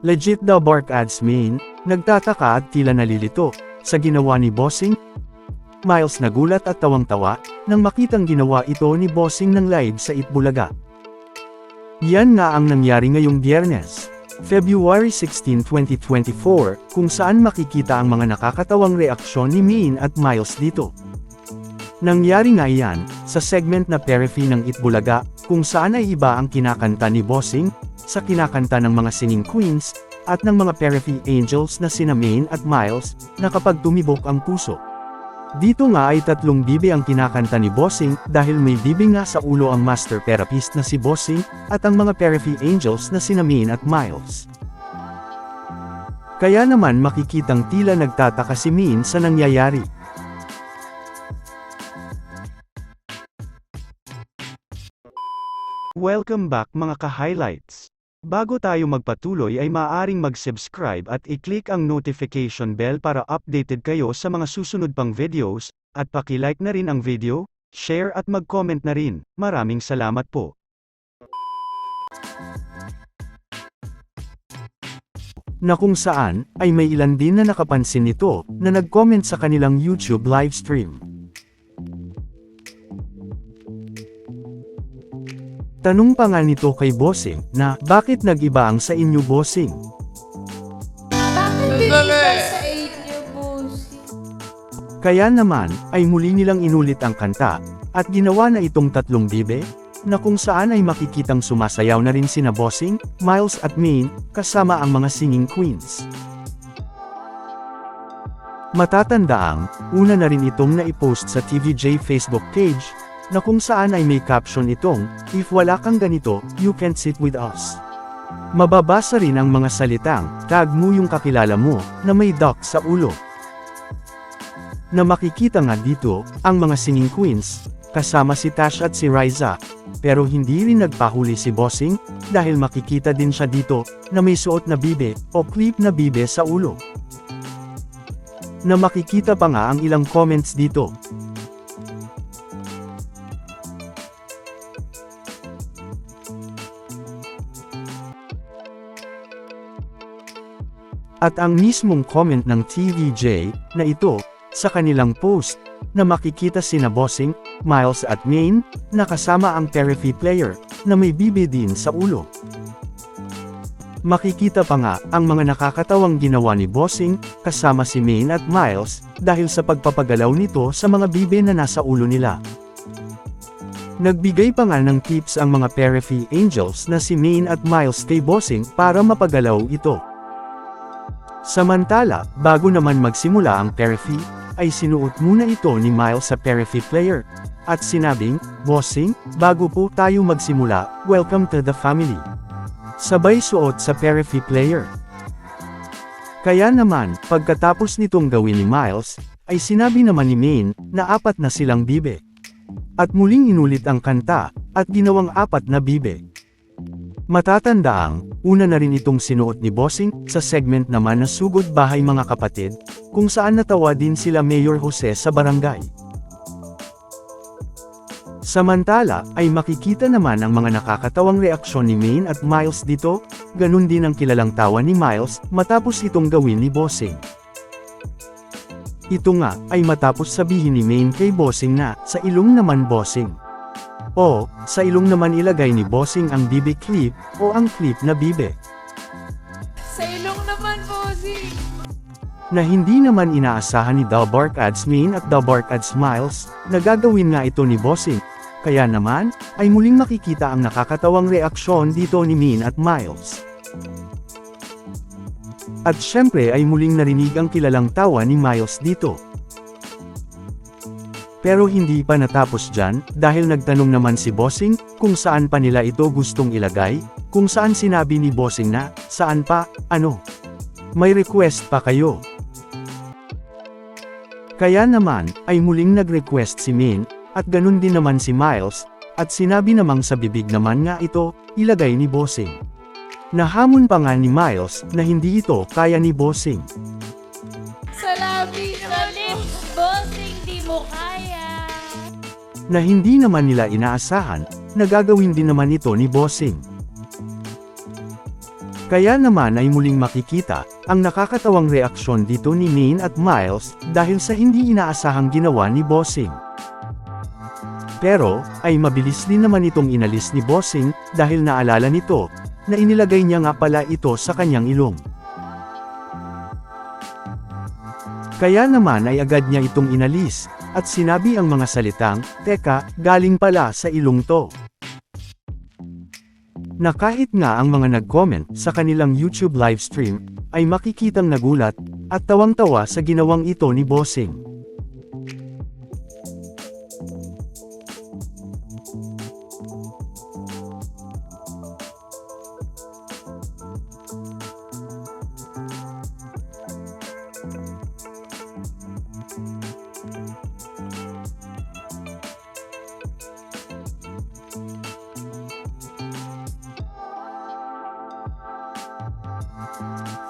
Legit daw Bark Ads main, nagtataka at tila nalilito, sa ginawa ni Bossing? Miles nagulat at tawang-tawa, nang makitang ginawa ito ni Bossing ng live sa Itbulaga. Yan nga ang nangyari ngayong biyernes, February 16, 2024, kung saan makikita ang mga nakakatawang reaksyon ni Min at Miles dito. Nangyari nga iyan, sa segment na Periphery ng Itbulaga, kung saan ay iba ang kinakanta ni Bossing, sa kinakanta ng mga singing queens, at ng mga Periphery angels na sina Main at Miles, na kapag tumibok ang puso. Dito nga ay tatlong bibe ang kinakanta ni Bossing, dahil may bibe nga sa ulo ang master therapist na si Bossing, at ang mga Periphery angels na sina Main at Miles. Kaya naman makikitang tila nagtataka si Min sa nangyayari. Welcome back mga ka-highlights. Bago tayo magpatuloy ay maaaring mag-subscribe at i-click ang notification bell para updated kayo sa mga susunod pang videos, at paki-like na rin ang video, share at mag-comment na rin. Maraming salamat po. Na kung saan, ay may ilan din na nakapansin nito, na nag-comment sa kanilang YouTube livestream. Tanong pa nga nito kay Bossing, na, bakit nag-iba ang sa inyo Bossing? Bakit sa inyo, bossy? Kaya naman, ay muli nilang inulit ang kanta, at ginawa na itong tatlong bibe, na kung saan ay makikitang sumasayaw na rin sina Bossing, Miles at Main, kasama ang mga singing queens. Matatandaang, una na rin itong naipost sa TVJ Facebook page, na kung saan ay may caption itong, If wala kang ganito, you can't sit with us. Mababasa rin ang mga salitang, tag mo yung kakilala mo, na may duck sa ulo. Na makikita nga dito, ang mga singing queens, kasama si Tash at si Riza, pero hindi rin nagpahuli si Bossing, dahil makikita din siya dito, na may suot na bibe, o clip na bibe sa ulo. Na makikita pa nga ang ilang comments dito. At ang mismong comment ng TVJ, na ito, sa kanilang post, na makikita sina Bossing, Miles at Main, na kasama ang Periphery player, na may bibi din sa ulo. Makikita pa nga, ang mga nakakatawang ginawa ni Bossing, kasama si Main at Miles, dahil sa pagpapagalaw nito sa mga bibe na nasa ulo nila. Nagbigay pa nga ng tips ang mga Periphery angels na si Main at Miles kay Bossing para mapagalaw ito. Samantala, bago naman magsimula ang Periphery, ay sinuot muna ito ni Miles sa Periphery player. At sinabing, Bossing, bago po tayo magsimula, welcome to the family. Sabay suot sa Periphery player. Kaya naman, pagkatapos nitong gawin ni Miles, ay sinabi naman ni Main, na apat na silang bibe. At muling inulit ang kanta, at ginawang apat na bibe. Matatandaang, una na rin itong sinuot ni Bossing, sa segment naman na Sugod Bahay Mga Kapatid, kung saan natawa din sila Mayor Jose sa barangay. Samantala, ay makikita naman ang mga nakakatawang reaksyon ni Main at Miles dito, ganun din ang kilalang tawa ni Miles, matapos itong gawin ni Bossing. Ito nga, ay matapos sabihin ni Main kay Bossing na, sa ilong naman Bossing. O, sa ilong naman ilagay ni Bossing ang bibe clip, o ang clip na bibe. Sa ilong naman, bossy. Na hindi naman inaasahan ni Dalbark Ads Main at Dalbark Ads Miles, na gagawin nga ito ni Bossing. Kaya naman, ay muling makikita ang nakakatawang reaksyon dito ni Min at Miles. At syempre ay muling narinig ang kilalang tawa ni Miles dito. Pero hindi pa natapos dyan, dahil nagtanong naman si Bossing, kung saan pa nila ito gustong ilagay, kung saan sinabi ni Bossing na, saan pa, ano. May request pa kayo. Kaya naman, ay muling nag-request si Min, at ganun din naman si Miles, at sinabi namang sa bibig naman nga ito, ilagay ni Bossing. Nahamon pa nga ni Miles, na hindi ito kaya ni Bossing. Sa labi Sa lips, bossing, di mo kaya. Na hindi naman nila inaasahan, na gagawin din naman ito ni Bossing. Kaya naman ay muling makikita, ang nakakatawang reaksyon dito ni Maine at Miles, dahil sa hindi inaasahang ginawa ni Bossing. Pero, ay mabilis din naman itong inalis ni Bossing, dahil naalala nito, na inilagay niya nga pala ito sa kanyang ilong. Kaya naman ay agad niya itong inalis, at sinabi ang mga salitang, Teka, galing pala sa ilong to. Na kahit nga ang mga nag-comment sa kanilang YouTube livestream, ay makikitang nagulat, at tawang-tawa sa ginawang ito ni Bossing. you.